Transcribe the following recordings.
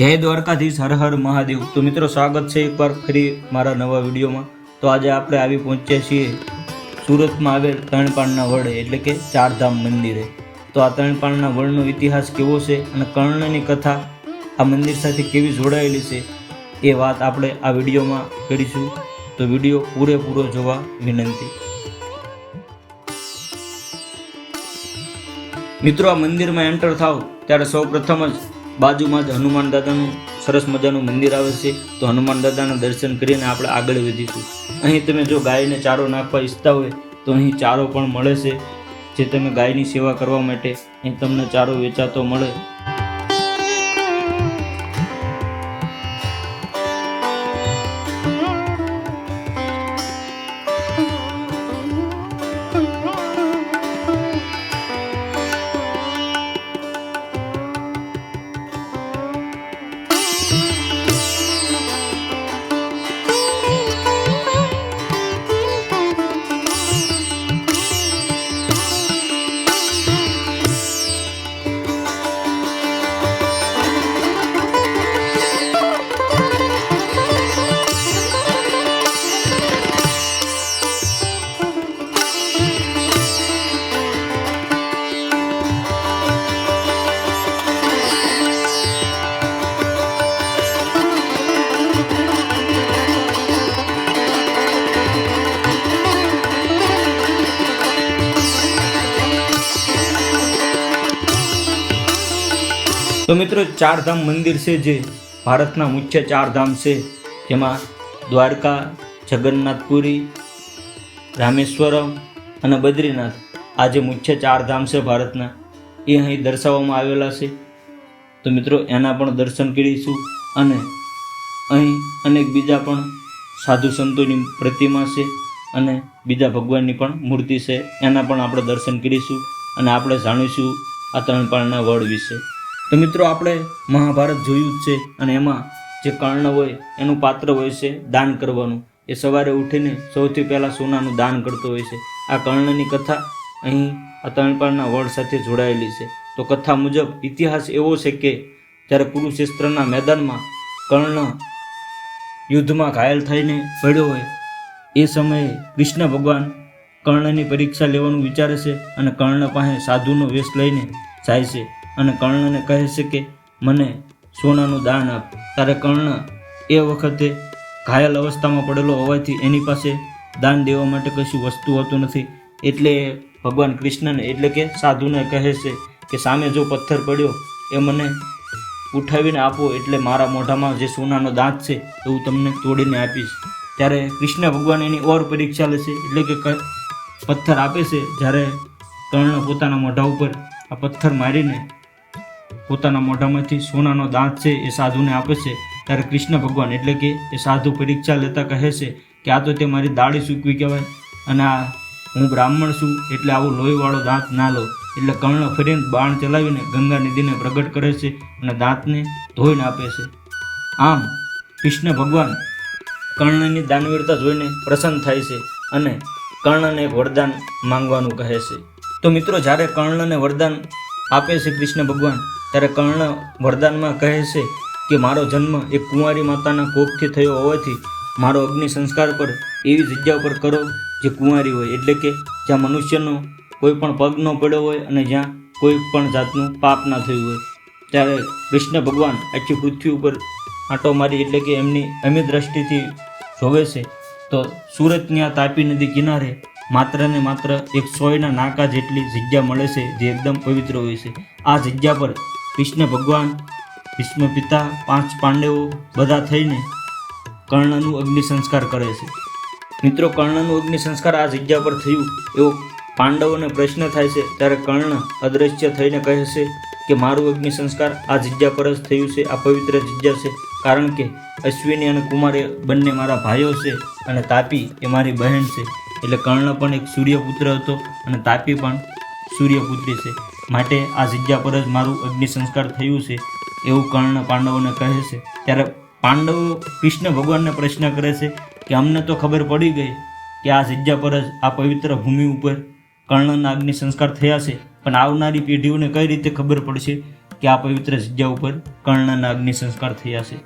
જય દ્વારકાધીશ, હર હર મહાદેવ. તો મિત્રો, સ્વાગત છે એકવાર ફરી મારા નવા વિડીયોમાં. તો આજે આપણે આવી પહોંચ્યા છીએ સુરતમાં આવેલ તણપાણના વડ, એટલે કે ચારધામ મંદિરે. તો આ તણપાણના વડનો ઇતિહાસ કેવો છે અને કર્ણની કથા આ મંદિર સાથે કેવી જોડાયેલી છે, એ વાત આપણે આ વિડીયોમાં કરીશું. તો વીડિયો પૂરેપૂરો જોવા વિનંતી. મિત્રો, આ મંદિરમાં એન્ટર થાવ, ત્યારે સૌ પ્રથમ જ બાજુમાં જ હનુમાન દાદાનું સરસ મજાનું મંદિર આવે છે, તો હનુમાન દાદાના દર્શન કરીને આપણે આગળ વધીશું. અહીં તમે જો ગાયને ચારો નાખવા ઈચ્છતા હોય, તો અહીં ચારો પણ મળે છે, જે તમે ગાયની સેવા કરવા માટે અહીં તમને ચારો વેચાતો મળે. તો મિત્રો, ચારધામ મંદિર છે જે ભારતના મુખ્ય ચારધામ છે. જેમાં દ્વારકા, જગન્નાથપુરી, રામેશ્વરમ અને બદ્રીનાથ આ જે મુખ્ય ચારધામ છે ભારતના, એ અહીં દર્શાવવામાં આવેલા છે. તો મિત્રો, એના પણ દર્શન કરીશું અને અહીં અનેક બીજા પણ સાધુ સંતોની પ્રતિમા છે અને બીજા ભગવાનની પણ મૂર્તિ છે. એના પણ આપણે દર્શન કરીશું અને આપણે જાણીશું આ તરણપાળના વડ વિશે. તો મિત્રો આપણે મહાભારત જોયું જ છે અને એમાં જે કર્ણ હોય એનું પાત્ર હોય છે દાન કરવાનું. એ સવારે ઉઠીને સૌથી પહેલાં સોનાનું દાન કરતો હોય છે. આ કર્ણની કથા અહીં આ તરણપાળના વડ સાથે જોડાયેલી છે. તો કથા મુજબ ઇતિહાસ એવો છે કે જ્યારે કુરુક્ષેત્રના મેદાનમાં કર્ણ યુદ્ધમાં ઘાયલ થઈને પડ્યો હોય, એ સમયે કૃષ્ણ ભગવાન કર્ણની પરીક્ષા લેવાનું વિચારે છે અને કર્ણ પાસે સાધુનો વેશ લઈને જાય છે. અને કર્ણને કહે છે કે, મને સોનાનું દાન આપ. ત્યારે કર્ણ એ વખતે ઘાયલ અવસ્થામાં પડેલો હોવાથી એની પાસે દાન દેવા માટે કશું વસ્તુ હોતું નથી. એટલે ભગવાન કૃષ્ણને, એટલે કે સાધુને કહે છે કે, સામે જો પથ્થર પડ્યો, એ મને ઉઠાવીને આપો, એટલે મારા મોઢામાં જે સોનાનો દાંત છે, એ હું તમને તોડીને આપીશ. ત્યારે કૃષ્ણ ભગવાન એની ઓર પરીક્ષા લેશે એટલે કે ક- પથ્થર આપે છે, જ્યારે કર્ણ પોતાના મોઢા ઉપર આ પથ્થર મારીને પોતાના મોઢામાંથી સોનાનો દાંત છે એ સાધુને આપે છે. ત્યારે કૃષ્ણ ભગવાન એટલે કે એ સાધુ પરીક્ષા લેતા કહે છે કે આ તો તે મારી દાઢી સૂકવી કહેવાય. અને આ હું બ્રાહ્મણ છું એટલે આવો લોહીવાળો દાંત ના લો. એટલે કર્ણ ફરીને બાણ ચલાવીને ગંગા નદીને પ્રગટ કરે છે અને દાંતને ધોઈને આપે છે. આમ કૃષ્ણ ભગવાન કર્ણની દાનવીરતા જોઈને પ્રસન્ન થાય છે અને કર્ણને એક વરદાન માંગવાનું કહે છે. તો મિત્રો, જ્યારે કર્ણને વરદાન આપે છે કૃષ્ણ ભગવાન ત્યારે કર્ણ વરદાનમાં કહે છે કે મારો જન્મ એક કુંવારી માતાના કોખથી થયો હોવાથી મારો અગ્નિ સંસ્કાર પર એવી જગ્યા પર કરો જે કુંવારી હોય. એટલે કે જ્યાં મનુષ્યનો કોઈ પણ પગ ન પડ્યો હોય અને જ્યાં કોઈ પણ જાતનું પાપ ના થયું હોય. ત્યારે કૃષ્ણ ભગવાન આખી પૃથ્વી ઉપર આંટો મારી એટલે કે એમની અમી દ્રષ્ટિથી જોવે છે. તો સુરતની આ તાપી નદી કિનારે માત્ર ને માત્ર એક સોયના નાકા જેટલી જગ્યા મળે છે જે એકદમ પવિત્ર હોય છે. આ જગ્યા પર કૃષ્ણ ભગવાન ભીષ્મ પિતા, પાંચ પાંડવો બધા થઈને કર્ણનું અગ્નિ સંસ્કાર કરે છે. મિત્રો, કર્ણનું અગ્નિ સંસ્કાર આ જગ્યા પર થયું. એવો પાંડવોને પ્રશ્ન થાય છે. ત્યારે કર્ણ અદ્રશ્ય થઈને કહે છે કે મારું અગ્નિ સંસ્કાર આ જગ્યા પર જ થયું છે, આ પવિત્ર જગ્યા છે. કારણ કે અશ્વિની અને કુમાર એ બંને મારા ભાઈઓ છે અને તાપી એ મારી બહેન છે. એટલે કર્ણ પણ એક સૂર્યપુત્ર હતો અને તાપી પણ સૂર્યપુત્રી છે. માટે આ જગ્યા પર જ મારું અગ્નિ સંસ્કાર થયું છે, એવું કર્ણ પાંડવોને કહે છે. ત્યારે પાંડવો કૃષ્ણ ભગવાનને પ્રશ્ન કરે છે કે અમને તો ખબર પડી ગઈ કે આ જગ્યા પર જ આ પવિત્ર ભૂમિ ઉપર કર્ણના અગ્નિ સંસ્કાર થયા છે. પણ આવનારી પેઢીઓને કઈ રીતે ખબર પડશે કે આ પવિત્ર જગ્યા ઉપર કર્ણના અગ્નિ સંસ્કાર થયા છે?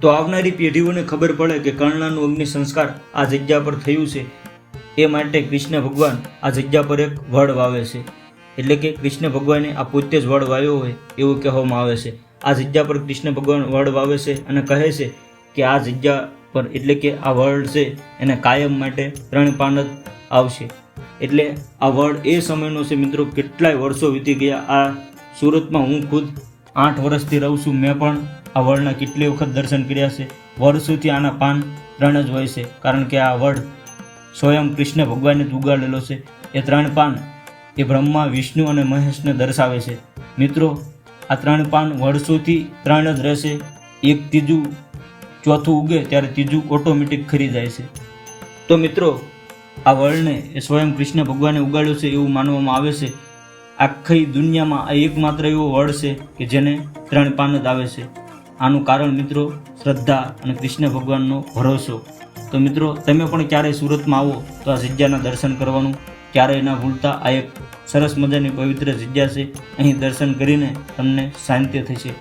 તો આવનારી પેઢીઓને ખબર પડે કે કર્ણનું અગ્નિ સંસ્કાર આ જગ્યા પર થયું છે. એ માટે કૃષ્ણ ભગવાન આ જગ્યા પર એક વડ વાવે છે. એટલે કે કૃષ્ણ ભગવાને આ પોતે જ વડ વાવ્યો હોય એવું કહેવામાં આવે છે. આ જગ્યા પર કૃષ્ણ ભગવાન વડ વાવે છે અને કહે છે કે આ જગ્યા પર એટલે કે આ વડ છે એને કાયમ માટે ત્રણ જ આવશે. એટલે આ વડ એ સમયનો છે મિત્રો, કેટલાય વર્ષો વીતી ગયા. આ સુરતમાં હું ખુદ આઠ વર્ષથી રહું છું. મેં પણ આ વડના કેટલી વખત દર્શન કર્યા છે. વર્ષોથી આના પાન ત્રણ જ હોય છે. કારણ કે આ વડ સ્વયં કૃષ્ણ ભગવાને જ ઉગાડેલો છે. એ ત્રણ પાન એ બ્રહ્મા, વિષ્ણુ અને મહેશને દર્શાવે છે. મિત્રો, આ ત્રણ પાન વર્ષોથી ત્રણ જ રહેશે. એક ત્રીજું ચોથું ઉગે ત્યારે ત્રીજું ઓટોમેટિક ખરી જાય છે. તો મિત્રો, આ વળને એ સ્વયં કૃષ્ણ ભગવાને ઉગાડ્યો છે એવું માનવામાં આવે છે. આખી દુનિયામાં આ એકમાત્ર એવો વડ છે કે જેને ત્રણ પાન જ આવે છે. આનું કારણ મિત્રો, શ્રદ્ધા અને કૃષ્ણ ભગવાનનો ભરોસો. તો મિત્રો, તમે પણ ક્યારેય સુરતમાં આવો તો આ જગ્યાના દર્શન કરવાનું ક્યારેય ના ભૂલતા આ એક સરસ મજાની પવિત્ર જગ્યા છે. અહીં દર્શન કરીને તમને શાંતિ થશે